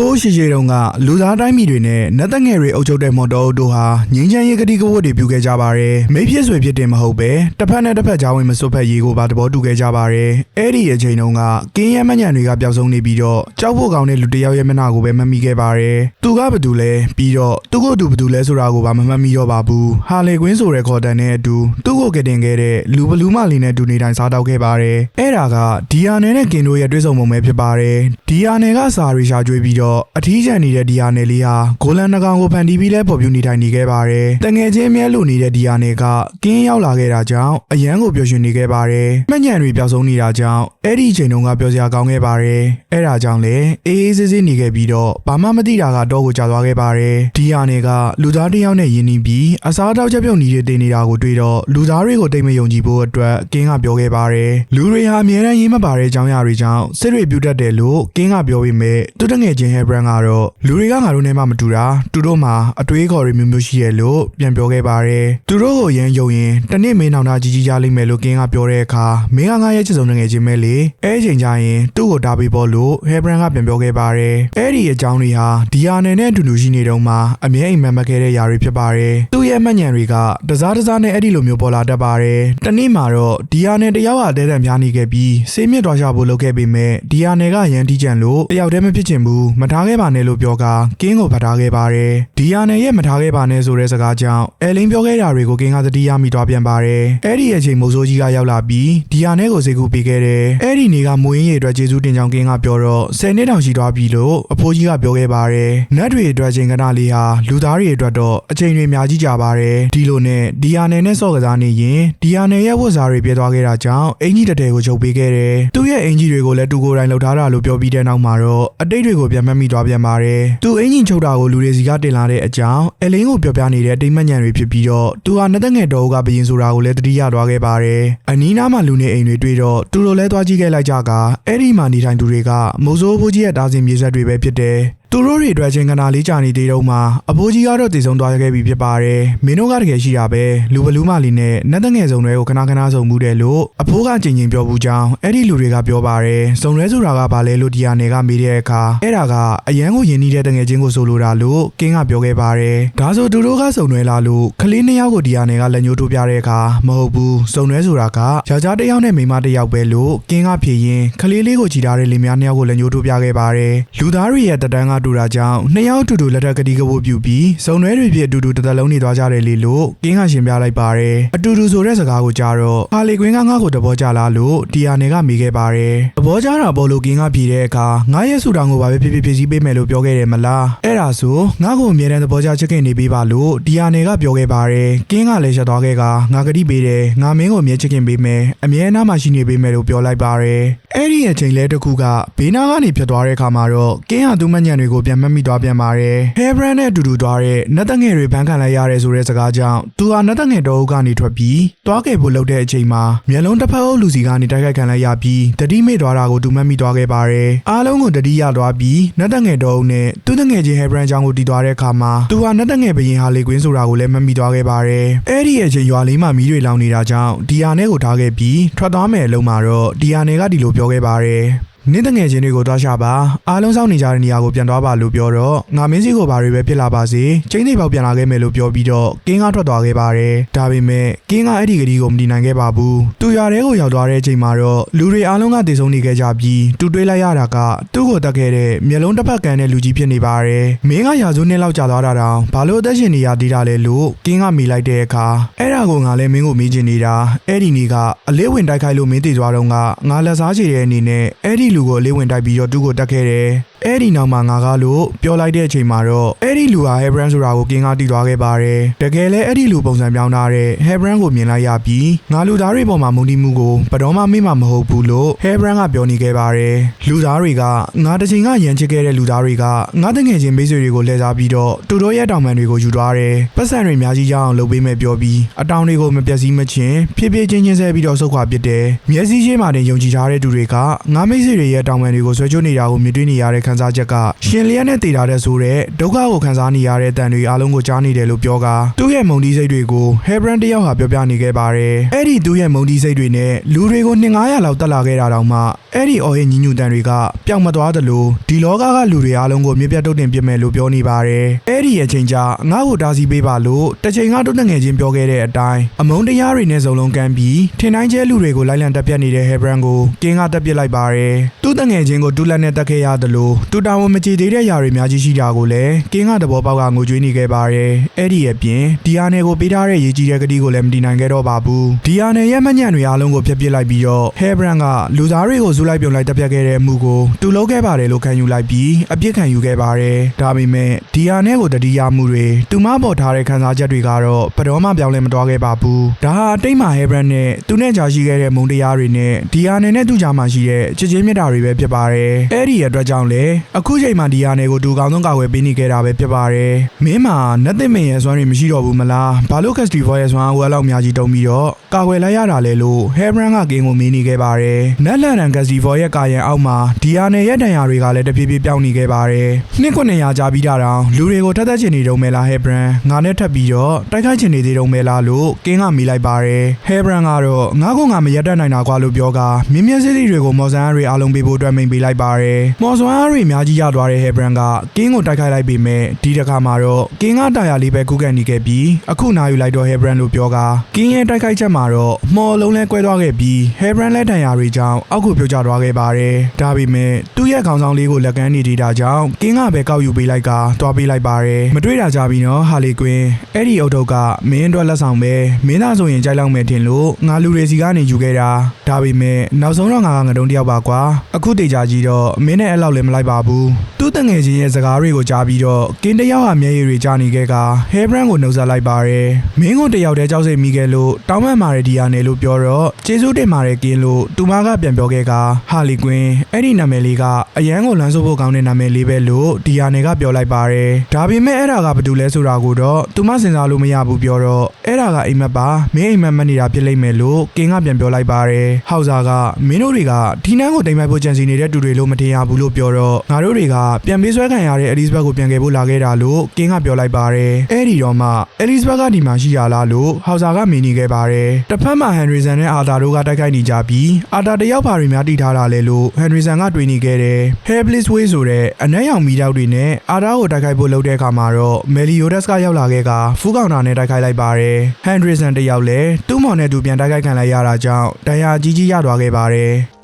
ဖိုးရှိရှိတုန်းကလူသားတိုင်းပြည်တွေနဲ့နတ်သက်ငယ်တွေအုပ်ချုပ်တဲ့မော်တော်အုပ်တို့ဟာငင်းချမ်းရေးကတိကဝတ်တွေပြုခဲ့ကြပါတယ်။မိဖြစ်ဆွေဖြစ်တယ်မဟုတ်ပဲတစ်ဖက်နဲ့တစ်ဖက်ကြားဝင်မစွတ်ဖက်ရေးကိုပါသဘောတူခဲ့ကြပါတယ်။အဲ့ဒီအချိန်တုန်းကကင်းရဲမညံတွေကပျောက်ဆုံးနေပြီးတော့ကြောက်ဖို့ကောင်းတဲ့လူတစ်ယောက်ရဲ့မျက်နှာကိုပဲမမိခဲ့ပါတယ်။သူကဘာတူလဲပြီးတော့သူ့ကိုသူဘာတူလဲဆိုတာကိုပါမမှတ်မိတော့ပါဘူး။ဟာလေကွင်းဆိုတဲ့ခေါ်တန်နဲ့အတူသူ့ကိုကတင်ခဲ့တဲ့လူဘလူးမလေးနဲ့တူနေတိုင်းစားတောက်ခဲ့ပါတယ်။အဲ့ဒါကဒီယာနယ်နဲ့ကင်တို့ရဲ့တွေ့ဆုံပုံပဲဖြစ်ပါတယ်။ ဒီယာနယ်ကစာရီရှာကျွေးပြီးတော့အထီးကျန်နေတဲ့ဒီယာနယ်လေးဟာဂိုလန်နကောင်ကိုဖန်တီးပြီးလဲပေါ်ပြူနေထိုင်နေခဲ့ပါတယ်။တငယ်ချင်းမြဲလို့နေတဲ့ဒီယာနယ်ကကင်းရောက်လာခဲ့တာကြောင့်အရန်ကိုပျော်ရွှင်နေခဲ့ပါတယ်။မှတ်ညံတွေပျောက်ဆုံးနေတာကြောင့်အဲ့ဒီအချိန်တုန်းကပျော်စရာကောင်းခဲ့ပါတယ်။အဲ့ဒါကြောင့်လေအေးအေးဆေးဆေးနေခဲ့ပြီးတော့ဘာမှမသိတာကတော့ကိုကြာသွားခဲ့ပါတယ်။ဒီယာနယ်ကလူသားတစ်ယောက်နဲ့ယဉ်နီးပြီးအစားတောက်ချက်ပြုတ်နေတဲ့တင်နေတာကိုတွေ့တော့လူသားတွေကိုတိတ်မယုံကြည်ဖို့အတွက်ကင်းကပြောခဲ့ပါတယ်။လူတွေဟာအများတန်းရေးမပါတဲ့အကြောင်းအရာတွေကြောင့်စစ်တွေပြုတ်တတ်တယ်လို့ကင်းကပြောပေမဲ့သူတငယ်ချင်းဟဲဘရန်ကတော့လူတွေကငါတို့နဲ့မှမတူတာသူတို့မှာအတွေးခေါ်တွေမျိုးမျိုးရှိရဲ့လို့ပြန်ပြောခဲ့ပါတယ်။သူတို့ကိုရန်ယုံရင်တနေ့မင်းနောင်တာကြီးကြီးကြားလိမ့်မယ်လို့ကင်းကပြောတဲ့အခါမင်းကငါရဲ့ချစ်ဆုံးတငယ်ချင်းပဲလေ။အဲအချိန်ကျရင်သူ့ကိုတာပြီးပေါ်လို့ဟဲဘရန်ကပြန်ပြောခဲ့ပါတယ်။အဲ့ဒီအကြောင်းတွေဟာဒီယာနယ်နဲ့အတူတူရှိနေတုန်းမှာအမြဲအိမ်မက်မက်ခဲ့တဲ့ຢာတွေဖြစ်ပါတယ်။သူ့ရဲ့မှတ်ဉာဏ်တွေကတစားတစားနဲ့အဲ့ဒီလိုမျိုးပေါ်လာတတ်ပါတယ်။တနေ့မှာတော့ဒီယာနယ်တယောက်ဟာတဲတံများနေခဲ့ပြီးစေးမြစ်တော်ရှာဖို့လုပ်ခဲ့ပေမဲ့ဒီယာနယ်ကရန်တီးကြံလို့တယောက်တည်းမဖြစ်ချင်ဘူးမထားခဲ့ပါနဲ့လို့ပြောကာကင်းကိုဖတ်ထားခဲ့ပါတယ်။ဒီယာနယ်ရဲ့မထားခဲ့ပါနဲ့ဆိုတဲ့စကားကြောင့်အဲလင်းပြောခဲ့တာတွေကိုကင်းကသတိရမိသွားပြန်ပါတယ်။အဲ့ဒီအချိန်မိုးစိုးကြီးကရောက်လာပြီးဒီယာနယ်ကိုစေကူပေးခဲ့တယ်။အဲ့ဒီနေကမွေးရင်းရအတွက်ကျေးဇူးတင်ကြောင်းကင်းကပြောတော့10နှစ်တောင်ရှိသွားပြီလို့အဖိုးကြီးကပြောခဲ့ပါတယ်။နတ်တွေအတွက်ချိန်ကဏလေးဟာလူသားတွေအတွက်တော့အချိန်တွေအများကြီးကြာပါတယ်။ဒီလိုနဲ့ဒီယာနယ်နဲ့ဆော့ကစားနေရင်ဒီယာနယ်ရဲ့ဝတ်စားတွေပြဲသွားခဲ့တာကြောင့်အင်ကြီးတတဲကိုချုပ်ပေးခဲ့တယ်။သူ့ရဲ့အင်ကြီးတွေကိုလည်းတူကိုယ်တိုင်လှုပ်ထားတာလို့ပြောပြီးတဲ့နောက်မှာတော့အတိတ်တွေကိုပြန်မှတ်မိသွားပြန်ပါတယ်။သူအင်ကြီးချုပ်တာကိုလူတွေစီကတင်လာတဲ့အကြောင်းအလင်းကိုပြောပြနေတဲ့တိမ်မညံတွေဖြစ်ပြီးတော့သူဟာနှစ်သက်ငယ်တော်ကဘရင်ဆိုတာကိုလည်းတတိယသွားခဲ့ပါတယ်။အနီးနားမှာလူနေအိမ်တွေတွေ့တော့သူတို့လည်းသွားကြည့်ခဲ့လိုက်ကြကအဲ့ဒီမှာနေထိုင်သူတွေကမိုးစိုးဘိုးကြီးရဲ့တားစင်မြေဆက်တွေပဲဖြစ်တယ်။ သူတို့တွေအတွက်ချင်းကနာလေးကြာနေသေးတော့မှအဖိုးကြီးကတော့တည်ဆုံသွားခဲ့ပြီဖြစ်ပါတယ်မင်းတို့ကတကယ်ရှိတာပဲလူဘလူးမလေးနဲ့နတ်တငယ်စုံတွေကိုခဏခဏဆုံမှုတယ်လို့အဖိုးကကြင်ကြင်ပြောဘူးကြောင်းအဲ့ဒီလူတွေကပြောပါတယ်စုံရဲဆိုတာကဘာလဲလို့ဒီယာနယ်ကမေးတဲ့အခါအဲ့ဒါကအရန်ကိုယဉ်နေတဲ့တငယ်ချင်းကိုဆိုလိုတာလို့ကင်းကပြောခဲ့ပါတယ်ဒါဆိုသူတို့ကစုံရွယ်လာလို့ကလေးနှစ်ယောက်ကိုဒီယာနယ်ကလက်ညှိုးထိုးပြတဲ့အခါမဟုတ်ဘူးစုံရွယ်ဆိုတာကယောက်ျားတစ်ယောက်နဲ့မိန်းမတစ်ယောက်ပဲလို့ကင်းကဖြေရင်ကလေးလေးကိုကြည်ထားတဲ့လင်မယားနှစ်ယောက်ကိုလက်ညှိုးထိုးပြခဲ့ပါတယ်လူသားတွေရဲ့တက်တန်းကတူတာကြောင့်နှစ်ယောက်အတူတူလက်ထက်ကတိကဝတ်ပြုပြီးစုံရွဲတွေဖြစ်အတူတူတစ်သက်လုံးနေသွားကြတယ်လေလို့ကင်းကရှင်းပြလိုက်ပါတယ်အတူတူဆိုတဲ့စကားကိုကြားတော့ဟာလီကွင်းကငါ့ကိုတဘောကြလားလို့ဒီယာနယ်ကမိခဲ့ပါတယ်တဘောကြတာပေါ်လို့ကင်းကဖြေတဲ့အခါငါရဲ့ဆူတောင်ကိုဘာပဲဖြစ်ဖြစ်ဖြစ်စည်းပေးမယ်လို့ပြောခဲ့တယ်မလားအဲ့ဒါဆိုငါ့ကိုအမြဲတမ်းတဘောကြချစ်ခင်နေပေးပါလို့ဒီယာနယ်ကပြောခဲ့ပါတယ်ကင်းကလည်းရှက်သွားခဲ့ကငါကတိပေးတယ်ငါမင်းကိုအမြဲချစ်ခင်ပေးမယ်အမြဲနားမှာရှိနေပေးမယ်လို့ပြောလိုက်ပါတယ်အဲ့ဒီအချိန်လဲတစ်ခုကဘေးနားကနေဖြတ်သွားတဲ့အခါမှာတော့ကင်းဟာသူ့မညံတွေကိုပြန်မှတ်မိသွားပြန်ပါတယ်ဟဲဘရန်နဲ့အတူတူသွားတဲ့နတ်တငယ်တွေဘန်းခံလိုက်ရတယ်ဆိုတဲ့စကားကြောင့်သူဟာနတ်တငယ်တော်အုပ်ကနေထွက်ပြီးသွားခဲ့ဖို့လုပ်တဲ့အချိန်မှာမျက်လုံးတစ်ဖက်အုပ်လူစီကနေတိုက်ခိုက်ခံလိုက်ရပြီးတတိမေ့သွားတာကိုသူမှတ်မိသွားခဲ့ပါတယ်အားလုံးကိုတတိရသွားပြီးနတ်တငယ်တော်အုပ်နဲ့သူ့တငယ်ချင်းဟဲဘရန်ကြောင့်ကိုတီးသွားတဲ့အခါမှာသူဟာနတ်တငယ်ဘရင်ဟာလေကွင်းဆိုတာကိုလည်းမှတ်မိသွားခဲ့ပါတယ်အဲ့ဒီအချိန်ရွာလေးမှာမီးတွေလောင်နေတာကြောင့်ဒီယာနဲ့ကိုထားခဲ့ပြီးထွက်သွားမယ်အလုံးမှာတော့ဒီယာနဲ့ကဒီလိုပြောခဲ့ပါတယ် နင်းတငယ်ချင်းတွေကိုတွားရှာပါအားလုံးစောင့်နေကြတဲ့နေရာကိုပြန်သွားပါလို့ပြောတော့ငါမင်းစီကိုဘာတွေပဲဖြစ်လာပါစေချင်းသိပေါက်ပြန်လာခဲ့မယ်လို့ပြောပြီးတော့ကင်းကထွက်သွားခဲ့ပါတယ်ဒါပေမဲ့ကင်းကအဲ့ဒီကလေးကိုမတည်နိုင်ခဲ့ပါဘူးသူရွာထဲကိုရောက်သွားတဲ့အချိန်မှာတော့လူတွေအားလုံးကတည်ဆုံနေခဲ့ကြပြီးတူတွေးလိုက်ရတာကသူ့ကိုတက်ခဲ့တဲ့မျက်လုံးတစ်ဖက်ကန်တဲ့လူကြီးဖြစ်နေပါတယ်မင်းကရာဇဝနှစ်လောက်ကြာသွားတာတောင်ဘာလို့အသက်ရှင်နေရသေးတာလဲလို့ကင်းကမိလိုက်တဲ့အခါအဲ့ဒါကိုငါလည်းမင်းကိုမေးချင်နေတာအဲ့ဒီနေ့ကအလေးဝင်တိုက်ခိုက်လို့မင်းတည်သွားတော့ကငါလက်စားချေတဲ့အနေနဲ့အဲ့ဒီလူကိုအလေးဝင်တိုက်ပြီးတော့သူ့ကိုတက်ခဲ့တယ်အဲ့ဒီနောက်မှာငါကားလို့ပြောလိုက်တဲ့အချိန်မှာတော့အဲ့ဒီလူဟာဟဲဘရန်ဆိုတာကိုကင်းကားတီးသွားခဲ့ပါတယ်တကယ်လဲအဲ့ဒီလူပုံစံပြောင်းထားတဲ့ဟဲဘရန်ကိုမြင်လိုက်ရပြီးငါလူသားတွေပေါ်မှာမုန်တီးမှုကိုဘယ်တော့မှမေ့မှာမဟုတ်ဘူးလို့ဟဲဘရန်ကပြောနေခဲ့ပါတယ်လူသားတွေကငါတစ်ချိန်ကရန်ချစ်ခဲ့တဲ့လူသားတွေကငါတငယ်ချင်းမိတ်ဆွေတွေကိုလှည့်စားပြီးတော့သူတို့ရဲ့တောင်ပန်တွေကိုယူသွားတယ်ပတ်စံတွေအများကြီးရအောင်လုပ်ပေးမယ်ပြောပြီးအတောင်တွေကိုမပြတ်စည်းမချင်းဖြည်းဖြည်းချင်းချင်းဆဲပြီးတော့ဆုတ်ခွာပစ်တယ်မျက်စိရှိမှတင်ယုံကြည်ထားတဲ့သူတွေကငါမိတ်ဆွေတွေရဲ့တောင်ပန်တွေကိုဆွဲချွတ်နေတာကိုမြင်တွေ့နေရတဲ့ခန်းစားချက်ကရှင်လျက်နဲ့တည်တာတဲ့ဆိုတဲ့ဒုက္ခကိုခံစားနေရတဲ့တန်တွေအားလုံးကိုကြားနေတယ်လို့ပြောကာသူ့ရဲ့မုန်တီးစိတ်တွေကို Hebron တယောက်ဟာပြောပြနေခဲ့ပါတယ်အဲ့ဒီသူ့ရဲ့မုန်တီးစိတ်တွေနဲ့လူတွေကို2900လောက်တက်လာခဲ့တာတောင်မှအဲ့ဒီအော်ရဲ့ညီညွတ်တန်တွေကပျောက်မသွားသလိုဒီလောကကလူတွေအားလုံးကိုမြစ်ပြတ်တုတ်တင်ပြစ်မယ်လို့ပြောနေပါတယ်အဲ့ဒီရဲ့ချိန်ကျငါ့ကိုတားဆီးပေးပါလို့တစ်ချိန်ကတုတ်တငယ်ချင်းပြောခဲ့တဲ့အတိုင်းအမုန်းတရားတွေနဲ့စုံလုံးကမ်းပြီးထင်တိုင်းကျဲလူတွေကိုလိုက်လံတက်ပြတ်နေတဲ့ Hebron ကိုကင်းကတက်ပြစ်လိုက်ပါတယ်သူ့တငယ်ချင်းကိုတူလက်နဲ့တက်ခဲ့ရသလိုတူတာဝန်မကြည်သေးတဲ့ຢာတွေအများကြီးရှိတာကိုလည်းကင်းကသဘောပေါက်ကငိုကြွေးနေခဲ့ပါတယ်အဲ့ဒီရဲ့ပြင်ဒီယာနယ်ကိုပေးထားတဲ့ရေးကြီးတဲ့ကတိကိုလည်းမတည်နိုင်ခဲ့တော့ပါဘူးဒီယာနယ်ရဲ့မညံ့တွေအားလုံးကိုဖျက်ပစ်လိုက်ပြီးတော့ Hebron ကလူသားတွေကိုစုလိုက်ပြုံလိုက်တက်ပြတ်ခဲ့တဲ့အမှုကိုတူလုပ်ခဲ့ပါတယ်လို့ခံယူလိုက်ပြီးအပြစ်ခံယူခဲ့ပါတယ်ဒါပေမဲ့ဒီယာနယ်ကိုတတိယမှုတွေသူမပေါ်ထားတဲ့ခံစားချက်တွေကတော့ဘယ်တော့မှပြောင်းလဲမသွားခဲ့ပါဘူးဒါဟာအတိတ်မှာ Hebron နဲ့သူနဲ့ကြာရှိခဲ့တဲ့မုန်းတရားတွေနဲ့ဒီယာနယ်နဲ့သူ့ကြားမှာရှိတဲ့ချစ်ချင်းမြတ်တာတွေပဲဖြစ်ပါတယ်အဲ့ဒီရဲ့အတွက်ကြောင့်လေအခုချိန်မှာဒီယာနယ်ကိုတူကောင်းဆုံးကာကွယ်ပေးနေခဲ့တာပဲဖြစ်ပါတယ်မင်းမှာနတ်သစ်မင်းရဲ့စွမ်းတွေမရှိတော့ဘူးမလားဘာလို့ Castifor ရဲ့စွမ်းအားကိုအဲ့လောက်အများကြီးတုံးပြီးတော့ကာကွယ်လိုက်ရတာလဲလို့ Hebron ကကင်းကိုမေးနေခဲ့ပါတယ်နတ်လန်တန် Castifor ရဲ့ကာယံအောက်မှာဒီယာနယ်ရဲ့တန်ရာတွေကလည်းတဖြည်းဖြည်းပြောင်းနေခဲ့ပါတယ်နှစ်ခုနှစ်ရာကြာပြီးတာတောင်လူတွေကိုထက်သက်ချင်နေတုံးမဲလား Hebron ငါနဲ့ထပ်ပြီးတော့တိုက်ခိုက်ချင်နေသေးတုံးမဲလားလို့ကင်းကမေးလိုက်ပါတယ် Hebron ကတော့ငါကငါမရက်တတ်နိုင်တာကွာလို့ပြောကမြင်းမြန်းစစ်စီတွေကိုမော်ဆန်အားတွေအားလုံးပေးဖို့အတွက်မိန်ပေးလိုက်ပါတယ်မော်ဆန်အားတွေအများကြီးရသွားတဲ့ Hebron ကကင်းကိုတိုက်ခိုက်လိုက်ပေမဲ့ဒီတစ်ခါမှာတော့ကင်းကတာယာလေးပဲကုကန်နေခဲ့ပြီးအခုနာယူလိုက်တော့ Hebron လို့ပြောကကင်းရဲ့တိုက်ခိုက်ချက်မှာတော့မော်လုံးလဲကွဲသွားခဲ့ပြီး Hebron လက်တန်ရာတွေကြောင့်အောက်ကိုပြုတ်ကျသွားခဲ့ပါတယ်ဒါပေမဲ့သူ့ရဲ့ခေါင်းဆောင်လေးကိုလက်ကမ်းနေသေးတာကြောင့်ကင်းကပဲကောက်ယူပေးလိုက်ကတွားပေးလိုက်ပါတယ်မတွေ့တာကြပြီနော်ဟာလီကွင်းအဲ့ဒီအုတ်တုတ်ကမင်းအတွက်လက်ဆောင်ပဲမင်းသားဆိုရင်ကြိုက်လောက်မယ်ထင်လို့ငါလူတွေစီကနေယူခဲ့တာဒါပေမဲ့နောက်ဆုံးတော့ငါကငတုံးတယောက်ပါကွာအခုတေချာကြီးတော့မင်းနဲ့အဲ့လောက်လည်းမလိုက်ပါဘူးသူ့တငယ်ချင်းရဲ့စကားတွေကိုကြားပြီးတော့ကင်းတယောက်ဟာမျက်ရည်တွေကြားနေခဲ့ကဟဲဘရန်ကိုနှုတ်ဆက်လိုက်ပါတယ်မင်းကိုတယောက်တည်းကြောက်စိတ်မိခဲ့လို့တောင်းပန်ပါတယ်ဒီယာနယ်လို့ပြောတော့ကျေးဇူးတင်ပါတယ်ကင်းလို့သူမကပြန်ပြောခဲ့ကဟာလီကွင်းအဲ့ဒီနာမည်လေးကအရန်ကိုလမ်းဆိုးဖို့ကောင်းတဲ့နာမည်လေးပဲလို့ဒီယာနယ်ကပြောလိုက်ပါတယ်ဒါပေမဲ့အဲ့ဒါကဘာတူလဲဆိုတာကိုတော့သူမစဉ်းစားလို့မရဘူးပြောတော့အဲ့ဒါကအိမ်မက်ပါမင်းအိမ်မက်မနေတာဖြစ်လိမ့်မယ်လို့ကင်းကပြန်ပြောလိုက်ပါတယ်ဟောက်စာကမင်းတို့တွေကဒီနန်းကိုတိမ်ပိုက်ဖို့ကြံစီနေတဲ့တူတွေလို့မထင်ရဘူးလို့ပြောတော့ငါတို့တွေကပြန်ပေးဆွဲခံရတဲ့ Elizabeth ကိုပြန်ခဲ့ဖို့လာခဲ့တာလို့ကင်းကပြောလိုက်ပါတယ်အဲ့ဒီတော့မှ Elizabeth ကဒီမှာရှိရလားလို့ဟောက်စာကမင်းနေခဲ့ပါတယ်တစ်ဖက်မှာ Henryson နဲ့အာတာတို့ကတိုက်ခိုက်နေကြပြီးအာတာတယောက်ပါတွေများတိထားတာလေလို့ Henryson ကတွေးနေခဲ့တယ် Hairbliss Way ဆိုတဲ့အနက်ရောင်မီတောက်တွေနဲ့အာတာကိုတိုက်ခိုက်ဖို့လုပ်တဲ့အခါမှာတော့ Meliodas ကရောက်လာခဲ့ကဖူးကောင်တာနဲ့တိုက်ခိုက်လိုက်ပါတယ် Henryson တယောက်လည်းသူ့မော်နဲ့သူပြန်တိုက်ခိုက်ခံလိုက်ရတာကြောင့်ဒဏ်ရာကြီးကြီးရသွားခဲ့ပါတယ်さ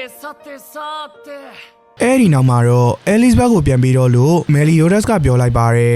てさてさて အဲ့ဒီနောက်မှာတော့ Elizabeth ကိုပြန်ပြီးတော့လို့ Meliodas ကပြောလိုက်ပါတယ်